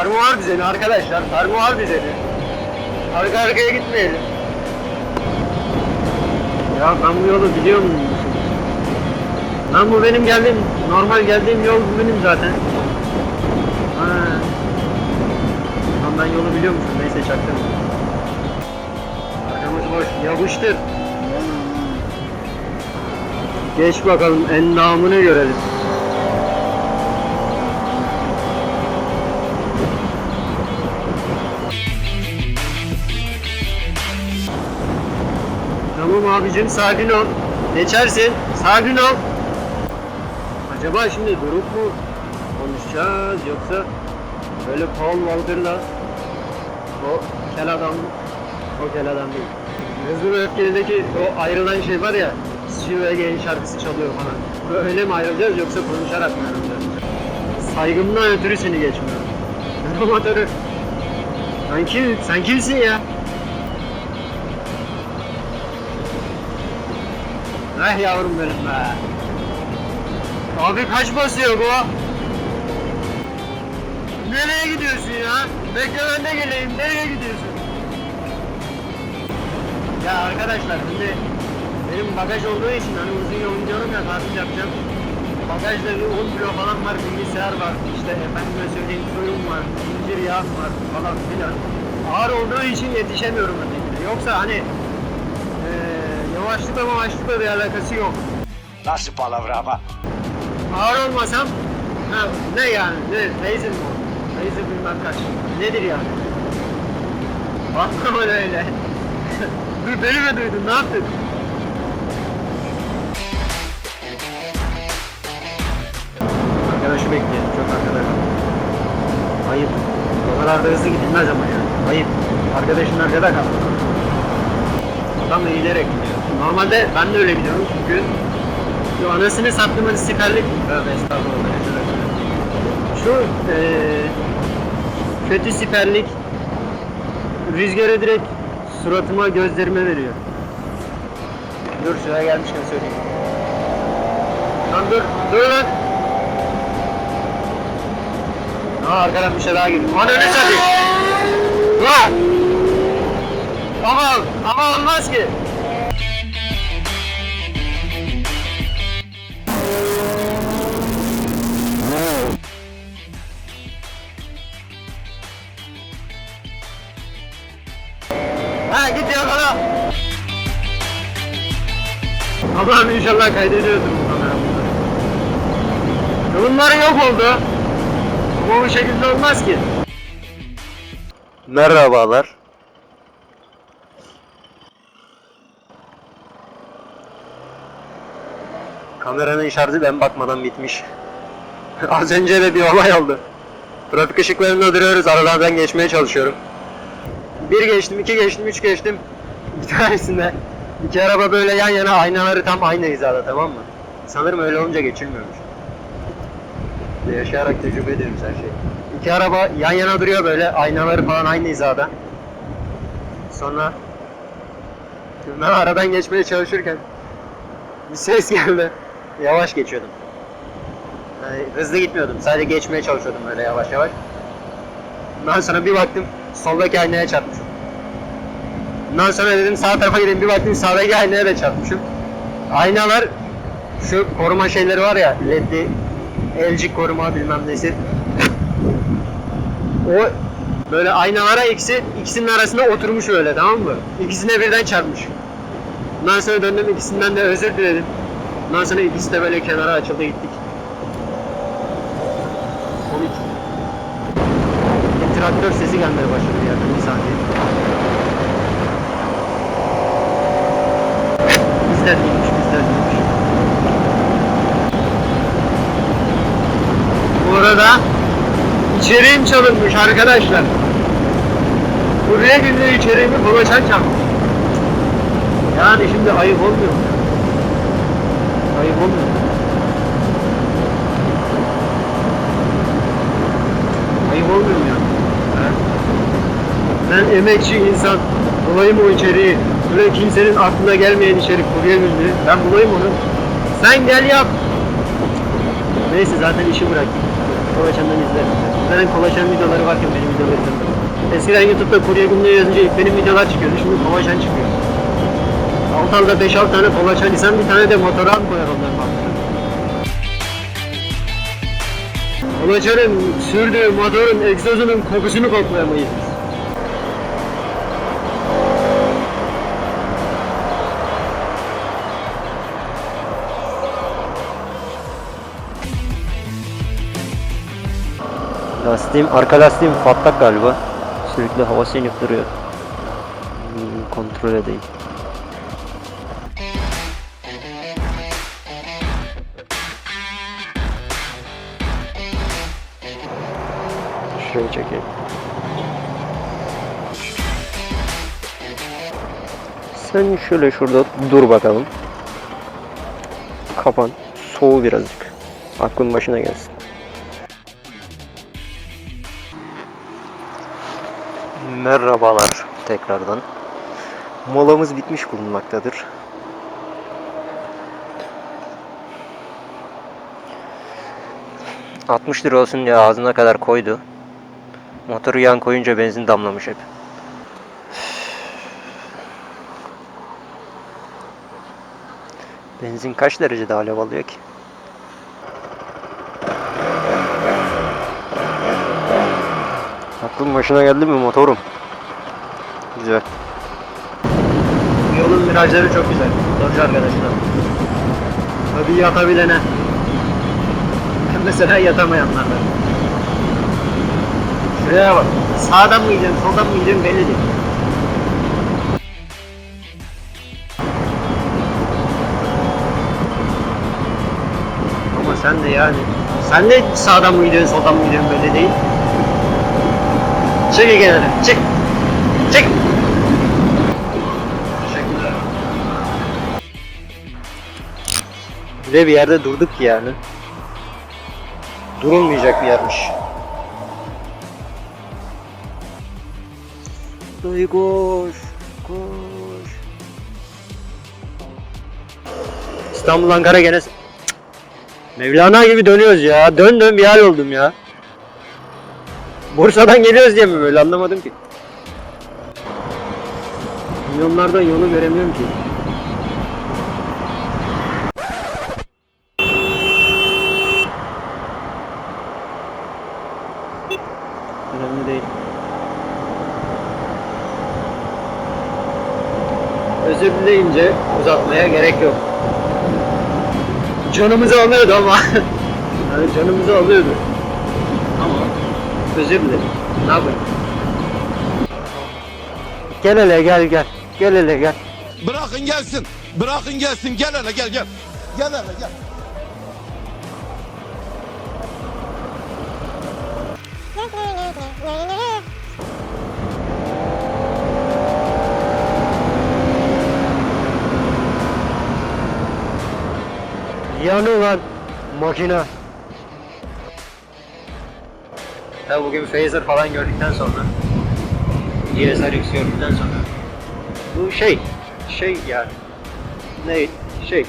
Fermuar düzeni arkadaşlar. Fermuar düzeni. Arka arkaya gitmeyelim. Ya ben bu yolu biliyor muyum? Lan bu benim geldiğim, normal geldiğim yol bu benim zaten. Ha. Lan ben yolu biliyor musun? Neyse çaktım. Arkamız boş. Yapıştır. Geç bakalım endamını görelim. Tamam abicim sakin ol. Geçersin. Sakin ol. Acaba şimdi durup mu konuşacağız yoksa böyle Paul Walker'la o kel adam o kel adam değil. Hızlı ve Öfkeli'deki o ayrılan şey var ya Steve Again şarkısı çalıyor falan. Öyle mi ayrılacağız yoksa konuşarak mı ayrılacağız? Saygımdan ötürü seni geçmiyorum. Ben amatörü. Sen kim? Sen kimsin ya? Eh yavrum benim be. Abi kaç basıyor bu? Nereye gidiyorsun ya? Bekle ben de geleyim. Nereye gidiyorsun? Ya arkadaşlar şimdi benim bagaj olduğu için hani uzun yol gidiyorum ya tatil yapacağım. Bagajda bir 10 kilo falan var, bilgisayar var, işte efendime söyleyeyim fırın var, incir yağ var falan filan. Ağır olduğu için yetişemiyorum ötekine. Yoksa hani yavaşlıkla mavaşlıkla bir alakası yok. Nasıl palavra ama? Ağır olmasam ha, ne yani ne Razer mi o? Razer bilmem kaç. Nedir yani? Bakma öyle. Dur beni mi duydun ne yaptın? Arkadaşı bekleyelim çok arkada kaldı. Ayıp. O kadar da hızlı gidilmez ama ya. Ayıp. Arkadaşın arkada kaldı. Adam eğilerek gidiyor. Normalde ben de öyle gidiyorum çünkü şu anasını sattığımın siperlik. Tövbe estağfurullah. Şu eee kötü siperlik rüzgarı direkt suratıma gözlerime veriyor. Dur şuraya gelmişken söyleyeyim. Lan dur, dur lan. Aa arkadan bir şey daha geliyor. Ananı satayım. Lan! Ama, ama olmaz ki. Ha git yakala. Allah'ım inşallah kaydediyordur bu kamera. Bunları yok oldu. Bu şekilde olmaz ki. Merhabalar. Kameranın şarjı ben bakmadan bitmiş. Az önce de bir olay oldu. Trafik ışıklarında duruyoruz, aralardan geçmeye çalışıyorum. Bir geçtim, iki geçtim, üç geçtim. Bir tanesinde iki araba böyle yan yana aynaları tam aynı hizada tamam mı? Sanırım öyle olunca geçilmiyormuş. Yaşayarak tecrübe ediyoruz her şeyi. İki araba yan yana duruyor böyle aynaları falan aynı hizada. Sonra ben aradan geçmeye çalışırken bir ses geldi. Yavaş geçiyordum. Yani hızlı gitmiyordum. Sadece geçmeye çalışıyordum böyle yavaş yavaş. Ondan sonra bir baktım soldaki aynaya çarpmışım. Ondan sonra dedim sağ tarafa gideyim bir baktım sağdaki aynaya da çarpmışım. Aynalar şu koruma şeyleri var ya ledli elcik koruma bilmem nesi. O böyle aynalara ikisi ikisinin arasında oturmuş öyle tamam mı? İkisine birden çarpmış. Ondan sonra döndüm ikisinden de özür diledim. Ondan sonra ikisi de böyle kenara açıldı gittik. Komik. Bir traktör sesi gelmeye başladı yerden bir saniye. Bizden değilmiş, bizden değilmiş. Bu arada içeriğim çalınmış arkadaşlar. Buraya günde içeriğimi bulaşan çalmış. Yani şimdi ayıp olmuyor mu? Ayıp olmuyor mu? Ayıp olmuyor mu yani? Ben emekçi insan bulayım o içeriği. Böyle kimsenin aklına gelmeyen içerik buraya gündü. Ben bulayım onu. Sen gel yap. Neyse zaten işi bıraktım. Kolaçan'dan izlerim. Zaten Kolaçan videoları varken benim videoları izledim. Eskiden YouTube'da kurye günlüğü yazınca benim videolar çıkıyordu. Şimdi Kolaçan çıkıyor. Alt alta 5-6 tane Kolaçan insan bir tane de motora mı koyar altına? Kolaçan'ın sürdüğü motorun egzozunun kokusunu koklayamayız. Lastiğim, arka lastiğim patlak galiba. Sürekli hava sinip duruyor. Hmm, kontrol edeyim. Şurayı çekeyim. Sen şöyle şurada dur bakalım. Kapan. Soğu birazcık. Aklın başına gelsin. Merhabalar tekrardan. Molamız bitmiş bulunmaktadır. ...60 lira olsun diye ağzına kadar koydu. Motoru yan koyunca benzin damlamış hep. Benzin kaç derecede alev alıyor ki? Aklın başına geldi mi motorum? Güzel. Yolun virajları çok güzel. Motorcu arkadaşlar. Tabii yatabilene. Mesela yatamayanlardan. Şuraya bak. Sağdan mı gidiyorsun, soldan mı gidiyorsun belli değil. Ama sen de yani. Sen de sağdan mı gidiyorsun, soldan mı gidiyorsun belli değil. Çık kenara, çık. Çık. Teşekkürler. Bir de bir yerde durduk yani. Durulmayacak bir yermiş. Dayı koş, koş. İstanbul Ankara gene. Mevlana gibi dönüyoruz ya. Dön dön bir hal oldum ya. Bursa'dan geliyoruz diye mi böyle anlamadım ki. Milyonlardan yolu göremiyorum ki. Önemli değil. Dileyince uzatmaya gerek yok. Canımızı alıyordu ama. yani canımızı alıyordu. Ama özür dilerim. Ne yapayım? Gel hele gel gel. Gel hele gel. Bırakın gelsin. Bırakın gelsin. Gel hele gel gel. Gel hele gel. Yanı lan makina. Ya bugün Phaser falan gördükten sonra DSR X gördükten sonra bu şey şey yani ne şey